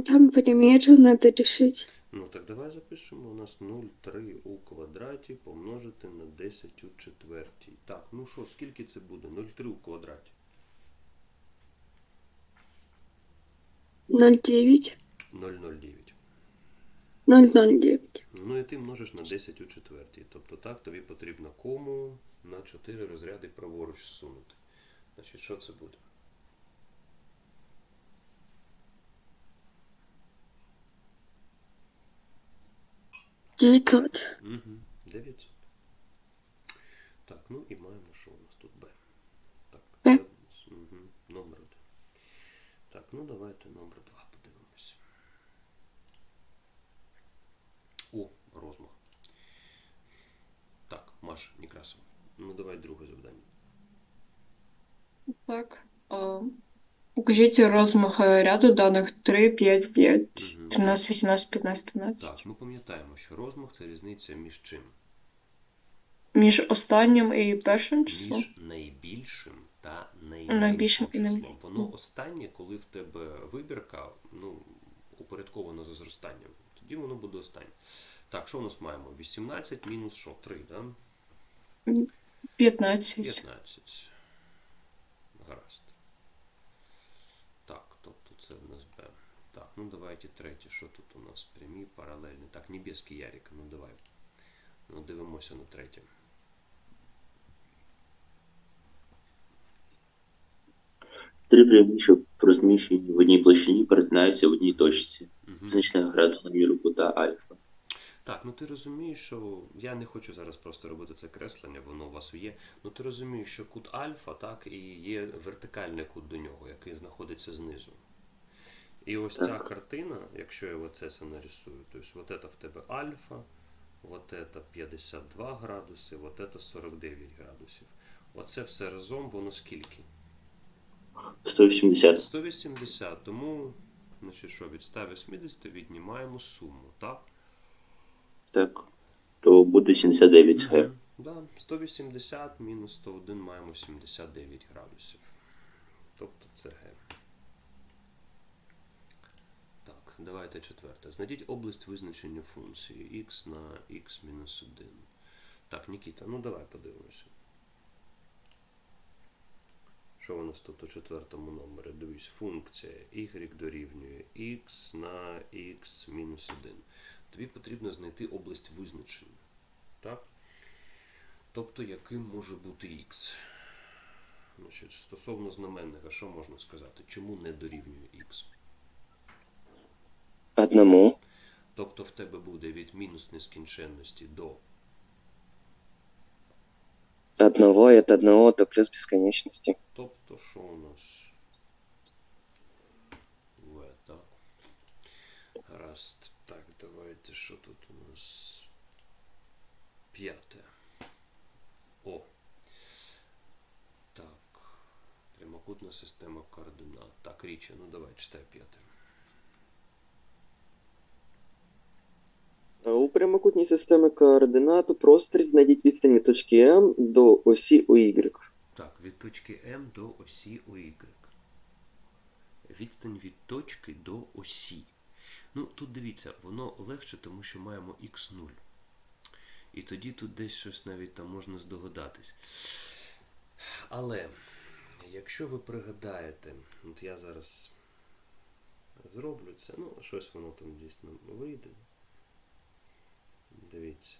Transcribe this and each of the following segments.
Ну, там периметр надо решить. Ну так давай запишемо. У нас 0,3 у квадраті помножити на 10 у четвертій. Так, ну що, скільки це буде? 0,3 у квадраті. 0,9. 0,09. 0,09. Ну і ти множиш на 10 у четвертій. Тобто так тобі потрібно кому на 4 розряди праворуч сунути. Значить, що це буде? Девятьсот. Угу. 900. Так, ну і маємо, що у нас тут Б. Так, Б. це у нас, угу, номер один. Так, ну давайте номер два подивимось. О, розмах. Так, Маша, Некрасова. Ну давай друге завдання. Так. А, Укажіть розмах е, ряду даних 3, 5, 5, Мгм. 13, 18, 15, 12. Так, ми пам'ятаємо, що розмах це різниця між чим? Між останнім і першим числом. Між найбільшим та найменшим Найбільшим і числом. Воно останнє, коли в тебе вибірка ну, упорядкована за зростанням. Тоді воно буде останнє. Так, що у нас маємо? 18 мінус що? 3, да? 15. 15. Гаразд. Так, тобто це в нас Б. Так, ну давайте третє. Що тут у нас? Прямі, паралельні. Так, небеский Ярик, ну давай. Ну, дивимося на третє. Три прямі, що розміщені в одній площині, перетинаються в одній точці. Угу. Значних градусна міру кута альфа. Так, ну ти розумієш, що я не хочу зараз просто робити це креслення, воно у вас є. Ну ти розумієш, що кут альфа, так, і є вертикальний кут до нього, який знаходиться знизу. І ось ця Так. картина, якщо я оце все нарисую, то есть вот это в тебе альфа, вот это 52 градуси, вот это 49 градусів. Оце все разом, воно скільки? 180. 180, тому, значить що, від 180 віднімаємо суму, так? Так. То буде 79 г. Мгм. Да, 180 мінус 101 маємо 79 градусів. Тобто це Г. Давайте четверте. Знайдіть область визначення функції x на x мінус 1. Так, Нікіта, ну давай подивимося. Що у нас тут у четвертому номері? Дивись, функція y дорівнює x на x мінус 1. Тобі потрібно знайти область визначення. Так? Тобто, яким може бути x? Значить, стосовно знаменника, що можна сказати? Чому не дорівнює x? Одному. Тобто в тебе буде від мінус нескінченності до Одного и от одного до плюс бесконечности. Тобто, що у нас В, так. Гаразд. Так, давайте, що тут у нас п'яте. О. Так. Прямокутна система координат. Так, Річі, ну давай, читай п'яте. У прямокутній системи координат у просторі знайдіть відстань від точки М до осі УY. Так, від точки М до осі ОY. Відстань від точки до осі. Ну, тут дивіться, воно легше, тому що маємо х0. І тоді тут десь щось навіть там можна здогадатись. Але, якщо ви пригадаєте, от я зараз зроблю це, ну, щось воно там дійсно вийде. Дивіться.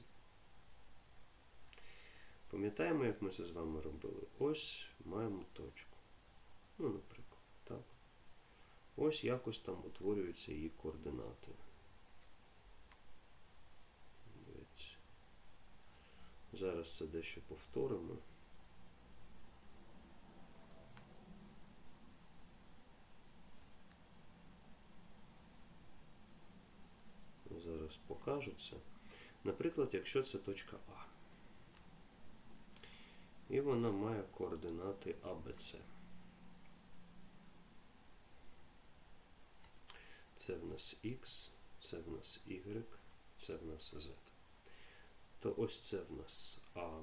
Пам'ятаємо, як ми це з вами робили? Ось маємо точку. Ну, наприклад, так. Ось якось там утворюються її координати. Зараз це дещо повторимо. Зараз покажу це. Наприклад, якщо це точка А. І вона має координати ABC. Це в нас X, це в нас Y, це в нас Z. То ось це в нас А.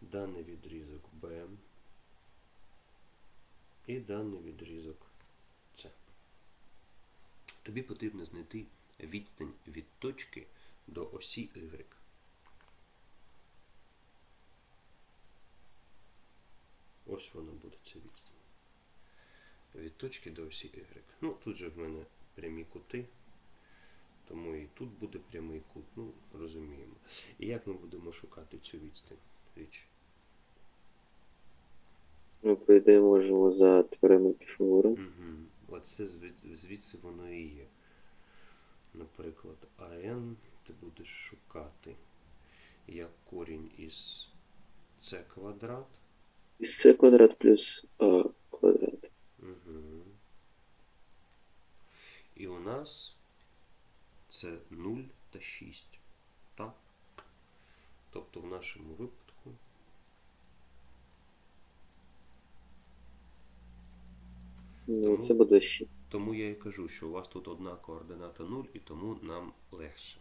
Даний відрізок Б. І даний відрізок С. Тобі потрібно знайти відстань від точки до осі Y. Ось вона буде ця відстань. Від точки до осі Y. Ну, тут же в мене прямі кути, тому і тут буде прямий кут, ну, розуміємо. І як ми будемо шукати цю відстань? Річ? Ну, по ідеї, можемо за теоремою Піфагора. Угу. Оце звідси воно і є. Наприклад, АН ти будеш шукати як корінь із С квадрат. С квадрат плюс А квадрат. Угу. І у нас це 0 та 6. Так? Тобто в нашому випадку Ну, Тому- це буде 6. Тому я і кажу, що у вас тут одна координата 0, і тому нам легше.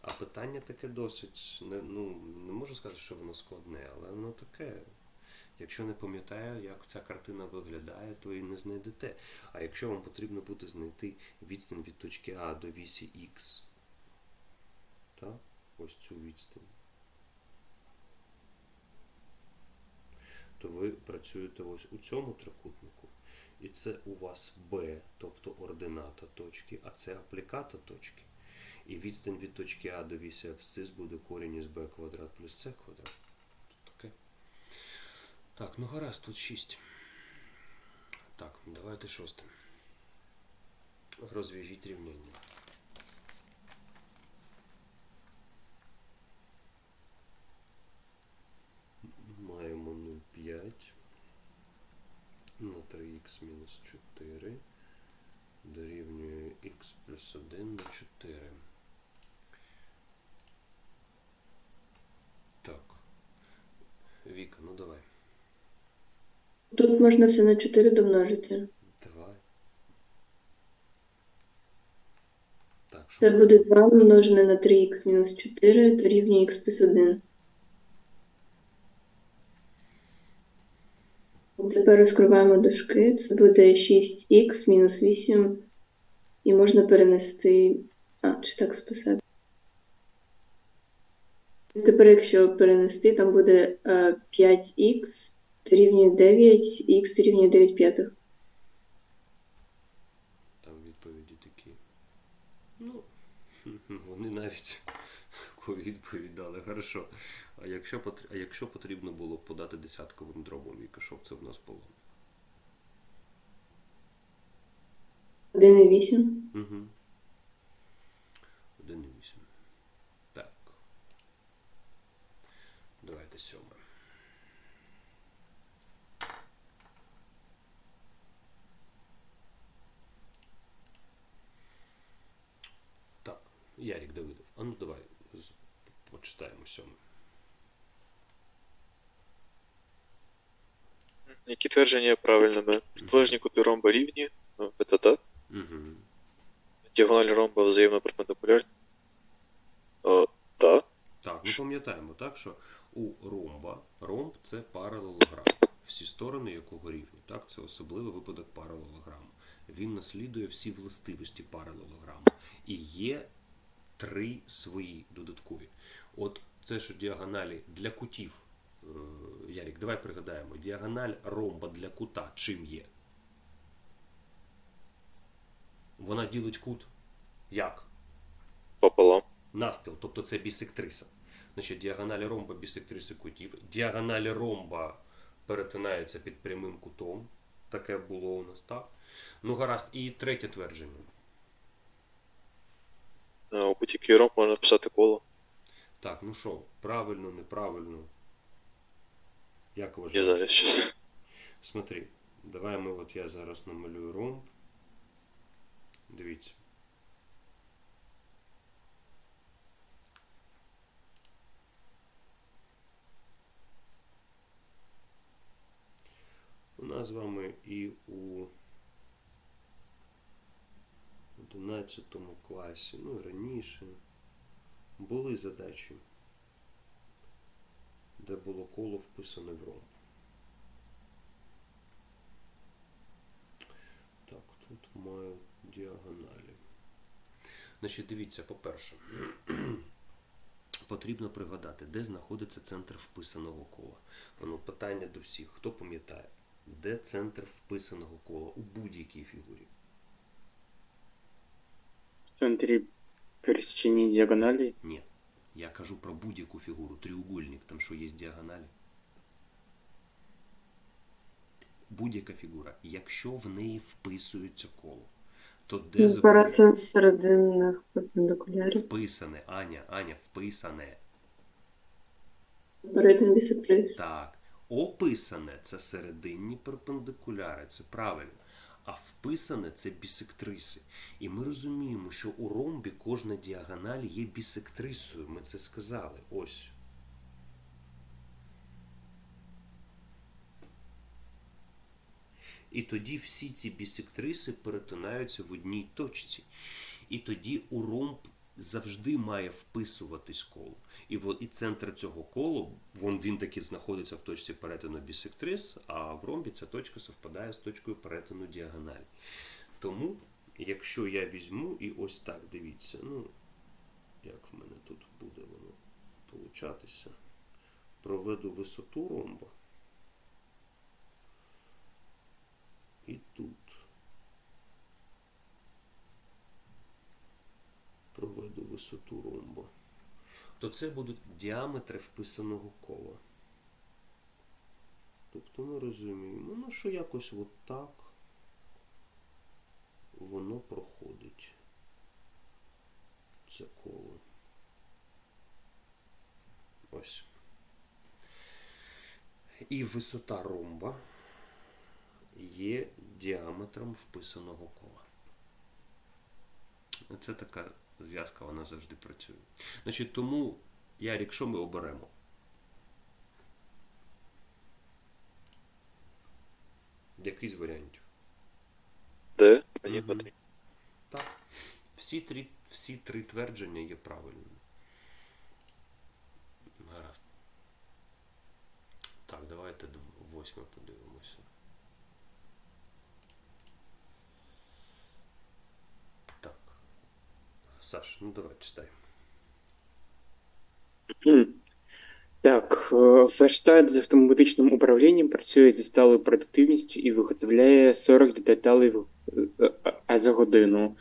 А питання таке досить, не, ну, не можу сказати, що воно складне, але воно таке. Якщо не пам'ятаю, як ця картина виглядає, то і не знайдете. А якщо вам потрібно буде знайти відстань від точки А до вісі Х, так? ось цю відстань, то ви працюєте ось у цьому трикутнику. І це у вас B, тобто ордината точки, а це апліката точки. І відстань від точки А до вісі абсцис буде корінь із b квадрат плюс c квадрат. Тут таке. Так, ну гаразд, тут 6. Так, давайте шосте. Розв'яжіть рівняння. Маємо 0,5 на 3х мінус 4 дорівнює х плюс 1 на 4. Так. Віка, ну давай. Тут можна все на 4 домножити. Давай. Так, що Це буде 2 множене на 3х мінус 4 дорівнює х плюс 1. Тепер розкриваємо дужки. Це буде 6х мінус 8. І можна перенести. А, чи так списати? Тепер, якщо перенести, там буде е, 5х дорівнює 9, х дорівнює 9 п'ятих. там відповіді такі. Ну, вони навіть відповідь дали. Хорошо. А якщо, а якщо потрібно було подати десятковим дробом, Віка, що б це в нас було? 1,8. Угу. 1,8. Так. Давайте сьоме. Так, Ярік Давидов. А ну давай почитаємо сьоме. Які твердження правильними? Протилежні кути ромба рівні, ну, це так. Угу. Діагоналі ромба взаємно перпендикулярні. О, так. Так, ми пам'ятаємо, так, що у ромба ромб це паралелограм, всі сторони якого рівні. Так, це особливий випадок паралелограму. Він наслідує всі властивості паралелограму. І є три свої додаткові. От це, що діагоналі для кутів. Е, Ярік, давай пригадаємо. Діагональ ромба для кута чим є? Вона ділить кут. Як? Пополам. навпіл, тобто це бісектриса. Значить, діагоналі ромба бісектриси кутів. Діагоналі ромба перетинаються під прямим кутом. Таке було у нас, так? Ну, гаразд, і третє твердження. Е, У ромб можна писати коло. Так, ну що, правильно, неправильно. Як Не знаю, що. Смотри, давай ми от я зараз намалюю ромб. Дивіться. У нас з вами і у 11 класі, ну і раніше, були задачі, де було коло вписане в ромб. Так, тут маю діагоналі. Значить, дивіться, по-перше, потрібно пригадати, де знаходиться центр вписаного кола. Воно питання до всіх. Хто пам'ятає, де центр вписаного кола у будь-якій фігурі? В центрі пересечення діагоналі. Ні. Я кажу про будь-яку фігуру. Тріугольник, там що є діагоналі. Будь-яка фігура. Якщо в неї вписується коло, то де заповідь? Перетин серединних перпендикулярів. Вписане, Аня, Аня, вписане. Перетин бісектрис. Так. Описане це серединні перпендикуляри, це правильно. А вписане це бісектриси. І ми розуміємо, що у ромбі кожна діагональ є бісектрисою. Ми це сказали. Ось. І тоді всі ці бісектриси перетинаються в одній точці. І тоді у ромб завжди має вписуватись коло. І, і центр цього кола, вон він таки знаходиться в точці перетину бісектрис, а в ромбі ця точка совпадає з точкою перетину діагоналі. Тому, якщо я візьму і ось так, дивіться, ну, як в мене тут буде воно получатися, проведу висоту ромба. І тут. Проведу висоту ромба. То це будуть діаметри вписаного кола. Тобто ми розуміємо, ну що якось от так воно проходить. Це коло. Ось. І висота ромба є діаметром вписаного кола. Це така зв'язка, вона завжди працює. Значить, тому, Ярік, що ми оберемо? Який з варіантів? Д, а два, три. Так. Всі три, всі три твердження є правильними. Гаразд. Так, давайте восьме подивимося. Так. Саш, ну давай читай. Так, е, з автоматичним управлінням працює зі сталою продуктивністю і виготовляє 40 деталей е, е, а за годину.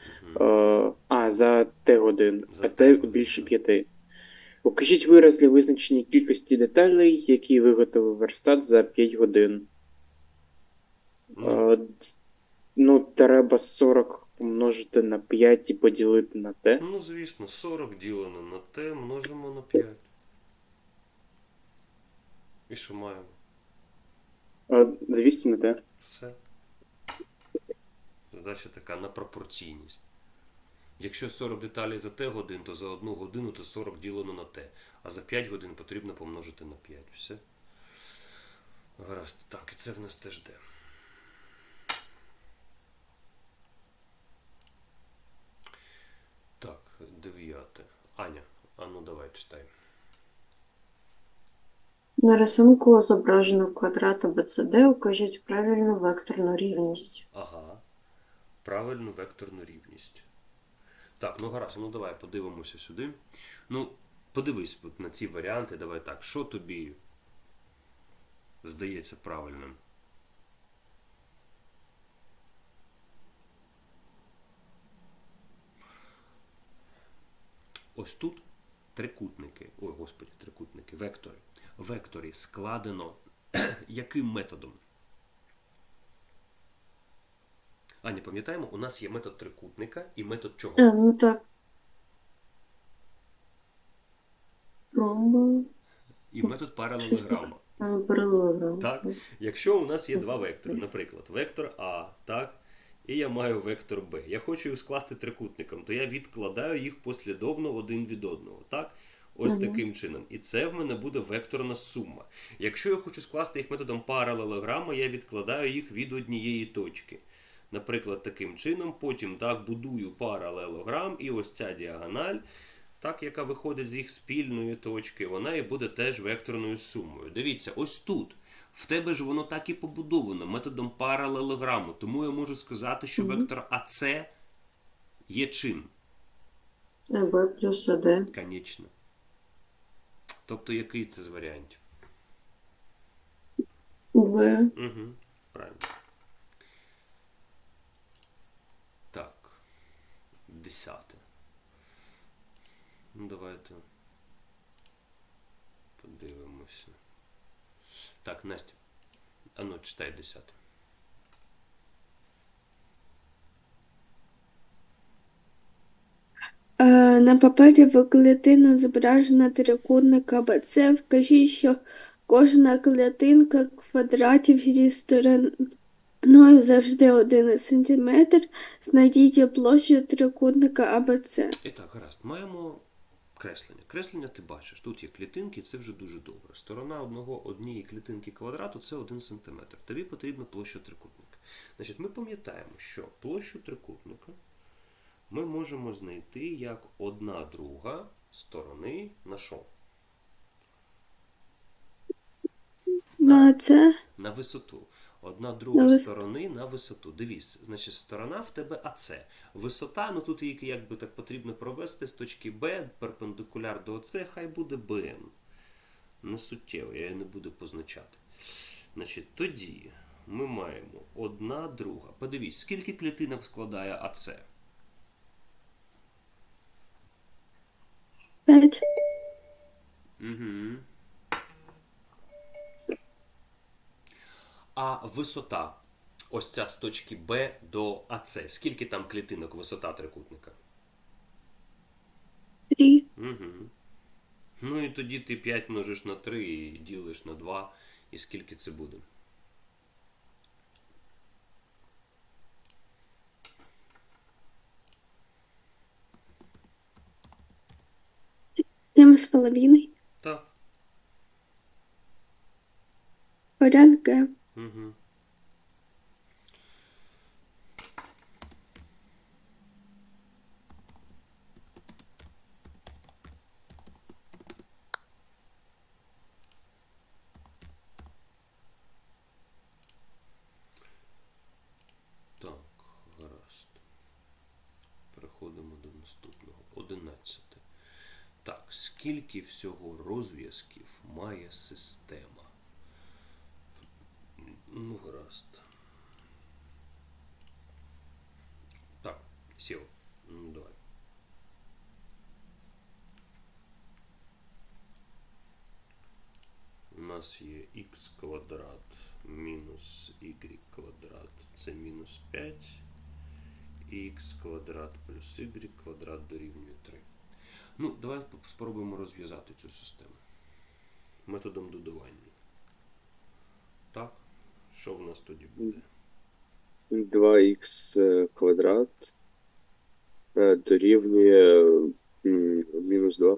А, за Т годин, а Т Т більше п'яти. Укажіть вираз для визначення кількості деталей, які виготовив верстат за 5 годин. Ну, Ну, треба 40 помножити на 5 і поділити на Т. ну, звісно, 40 ділено на Т множимо на 5. І що маємо? Е, 200 на Т. Все. Задача така на пропорційність. Якщо 40 деталей за Т годин, то за одну годину то 40 ділено на Т. А за 5 годин потрібно помножити на 5. Все. Гаразд. Так, і це в нас теж Д. Так, дев'яте. Аня, а ну давай читай. На рисунку зображено квадрат АБЦД, укажіть правильну векторну рівність. Ага. Правильну векторну рівність. Так, ну гаразд, ну давай подивимося сюди. Ну, подивись на ці варіанти, давай так. Що тобі здається правильним? Ось тут трикутники. Ой, господи, трикутники, вектори. Векторі складено яким методом? Аня, пам'ятаємо, у нас є метод трикутника і метод чого? А, ну так. Ромба. І метод паралелограма. Паралелограм. Так? Якщо у нас є два вектори, наприклад, вектор А, так, і я маю вектор B. Я хочу їх скласти трикутником, то я відкладаю їх послідовно один від одного. Так? Ось Мгм. таким чином. І це в мене буде векторна сума. Якщо я хочу скласти їх методом паралелограма, я відкладаю їх від однієї точки. Наприклад, таким чином, потім так будую паралелограм, і ось ця діагональ, так, яка виходить з їх спільної точки, вона і буде теж векторною сумою. Дивіться, ось тут. В тебе ж воно так і побудовано методом паралелограму. Тому я можу сказати, що вектор АЦ є чим? Б плюс АД. Конечно. Тобто, який це з варіантів? В. Угу, правильно. Так. Десяте. Ну, давайте. Подивимося. Так, Настя. А ну, читай десяте. Е, На папері в клітину зображено трикутник АБЦ. Вкажіть, що кожна клітинка квадратів зі стороною завжди 1 см. Знайдіть площу трикутника АБЦ. І так, гаразд. Маємо креслення. Креслення ти бачиш. Тут є клітинки, і це вже дуже добре. Сторона одного однієї клітинки квадрату це 1 см. Тобі потрібна площа трикутника. Значить, ми пам'ятаємо, що площу трикутника ми можемо знайти як одна друга сторони на що? На це На висоту. Одна друга На сторони на висоту. Дивись, значить, сторона в тебе АЦ. Висота, ну тут її якби так потрібно провести з точки Б, перпендикуляр до ОЦ, хай буде БМ. Не суттєво, я її не буду позначати. Значить, тоді ми маємо одна друга. Подивись, скільки клітинок складає АЦ? 5. А висота, ось ця з точки Б до АЦ. Скільки там клітинок висота трикутника? 3. Угу. Ну і тоді ти 5 множиш на 3 і ділиш на 2. І скільки це буде? Сім з половиною. Так. Г. Угу. Так, гаразд. Переходимо до наступного. Одинадцяте. Так, скільки всього розв'язків має система? Ну. Так, сів. Давай. У нас є х квадрат мінус y квадрат це мінус 5. І х квадрат плюс y квадрат дорівнює 3. Ну, давай спробуємо розв'язати цю систему методом додавання. Так? Що в нас тоді буде? 2х квадрат е, дорівнює мінус 2.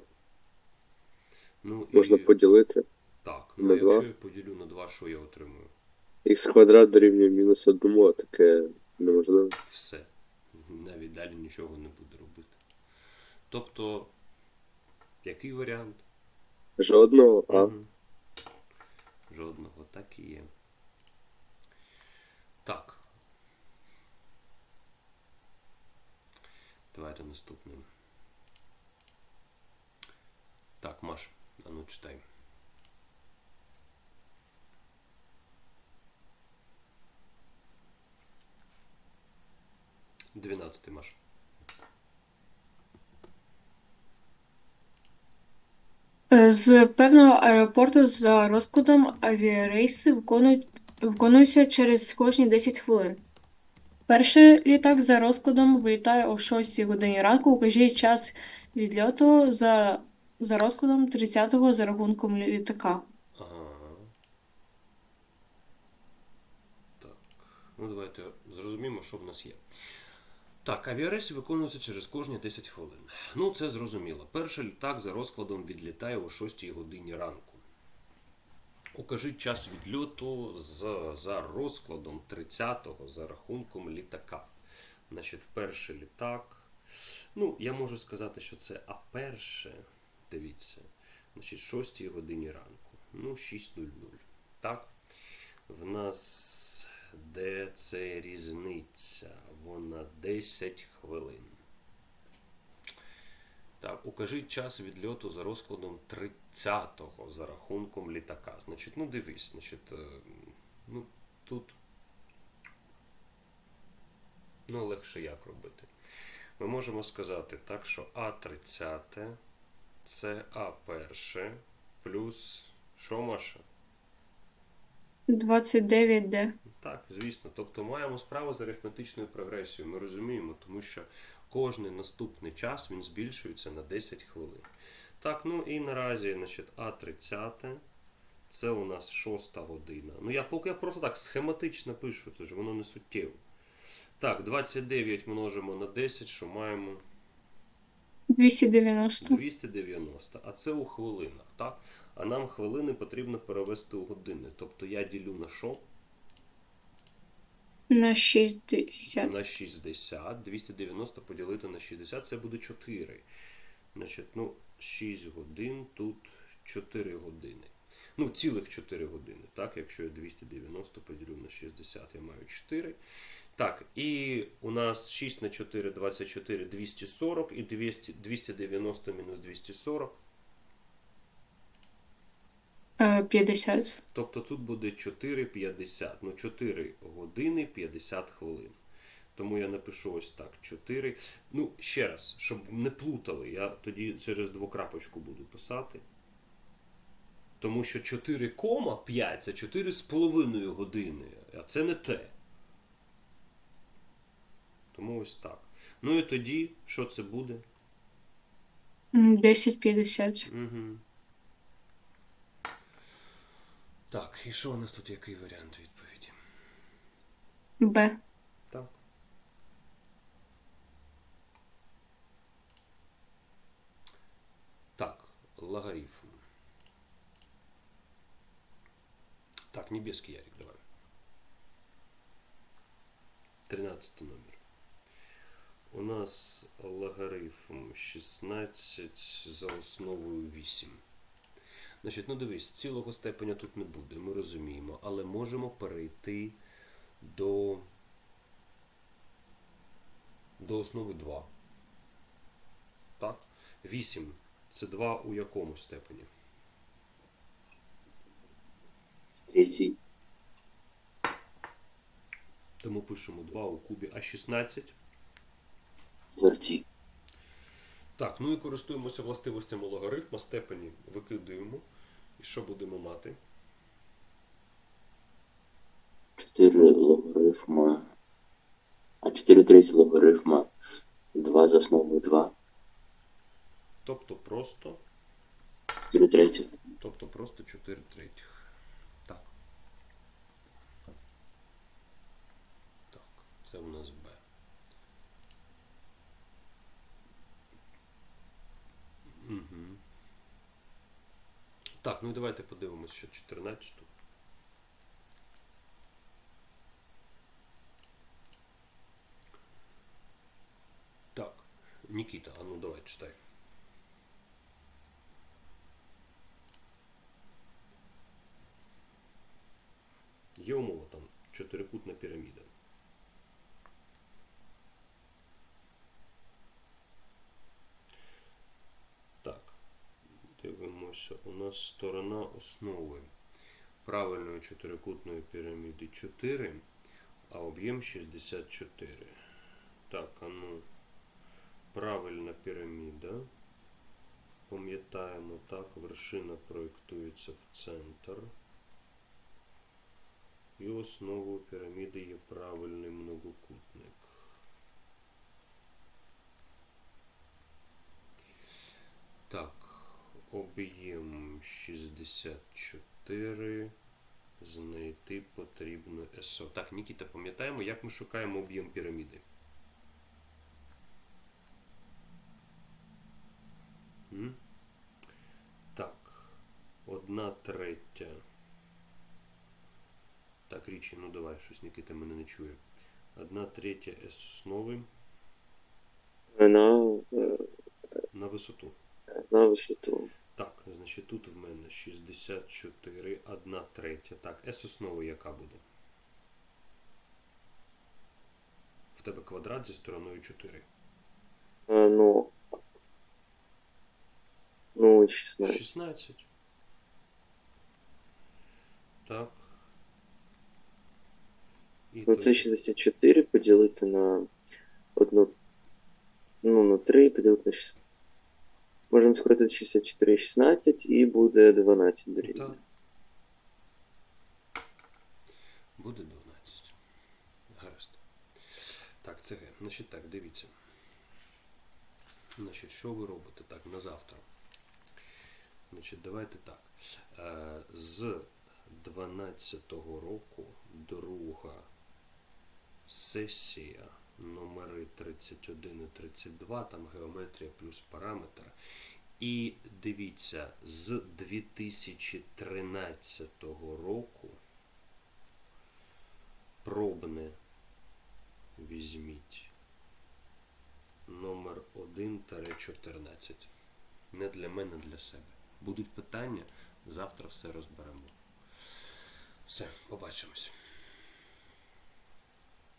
Ну, Можна і... поділити. Так, ну на якщо два. я поділю на 2, що я отримую? Х квадрат дорівнює мінус 1, а таке неможливо. Все. Навіть далі нічого не буду робити. Тобто, який варіант? Жодного, а Мгм. Жодного, так і є. Так. Давайте наступним. Так, Маш, а ну читай. Двенадцатий, Маш. З певного аеропорту за розкладом авіарейси виконують, виконуються через кожні 10 хвилин. Перший літак за розкладом вилітає о 6 годині ранку. Укажіть час відльоту за, за розкладом 30-го за рахунком літака. Так. Ну, давайте зрозуміємо, що в нас є. Так, авіарейси виконуються через кожні 10 хвилин. Ну, це зрозуміло. Перший літак за розкладом відлітає о 6 годині ранку. Укажіть час відльоту з, за розкладом 30-го за рахунком літака. Значить, перший літак. Ну, я можу сказати, що це А перше. Дивіться. Значить, 6 годині ранку. Ну, 6.00. Так? В нас де це різниця? Вона 10 хвилин. Так, укажіть час відльоту за розкладом 30-го за рахунком літака. Значить, ну дивись, значить, е, ну тут ну, легше як робити. Ми можемо сказати так, що А30 це А1 плюс що Маша? 29D. Так, звісно. Тобто маємо справу з арифметичною прогресією. Ми розуміємо, тому що кожний наступний час він збільшується на 10 хвилин. Так, ну і наразі, значить, А30 це у нас 6 година. Ну я поки я просто так схематично пишу, це ж воно не суттєво. Так, 29 множимо на 10, що маємо 290. 290, а це у хвилинах, так? А нам хвилини потрібно перевести у години. Тобто я ділю на що? На 60. на 60. 290 поділити на 60, це буде 4. Значить, ну, 6 годин, тут 4 години. Ну, цілих 4 години, так? Якщо я 290 поділю на 60, я маю 4. Так, і у нас 6 на 4, 24, 240, і 200, 290 мінус 240. Е, 50. Тобто тут буде 4,50. Ну, 4 години 50 хвилин. Тому я напишу ось так: 4. Ну, ще раз, щоб не плутали, я тоді через двокрапочку буду писати. Тому що 4,5 це 4,5 години, а це не те. Тому ось так. Ну і тоді, що це буде? М, 1050. Угу. Так, і що у нас тут який варіант відповіді? Б. Так. Так, логарифм. Так, небесский Ярик, давай. Тринадцатый номер. У нас логарифм 16 за основою 8. Значить, ну дивись, цілого степеня тут не буде, ми розуміємо, але можемо перейти до, до основи 2. Так? 8 це 2 у якому степені? Третій. Тому пишемо 2 у кубі, а 16. Четвертій. Так, ну і користуємося властивостями логарифма, степені викидуємо. І що будемо мати? 4 логарифма. А 4 треті логарифма 2 за основою 2. Тобто просто, 4 треті. тобто просто 4 третіх. Так. Так, це у нас Б. Угу. Так, ну давайте подивимося ще 14. Так, Нікіта, а ну давай читай. Є умова там чотирикутна піраміда. Так, дивимося. У нас сторона основи правильної чотирикутної піраміди 4, а об'єм 64. Так, а ну, правильна піраміда. Пам'ятаємо, так, вершина проєктується в центр. І основою піраміди є правильний многокутник. Так, об'єм 64. Знайти потрібно СО. Так, Нікіта, пам'ятаємо, як ми шукаємо об'єм піраміди? Так, одна третя. Так, річі, ну давай, щось Нікита мене не чує. Одна третя С основи На, е, на висоту. на висоту. Так, значить тут в мене 64, одна третя. Так, С основи яка буде? В тебе квадрат зі стороною 4. Е, Ну, 16. 16. Так. І Ну, це 64 поділити на одну. Ну, на 3 поділити на 16. Можемо скоротити 64 і 16 і буде 12 дорівнює. Так. Буде 12. Гаразд. Так, це Г. Значить так, дивіться. Значить, що ви робите так на завтра? Значить, давайте так. Е, З 12-го року друга сесія номери 31 і 32, там геометрія плюс параметр. І дивіться, з 2013 року пробне візьміть номер 1-14. Не для мене, для себе. Будуть питання, завтра все розберемо. Все, побачимось.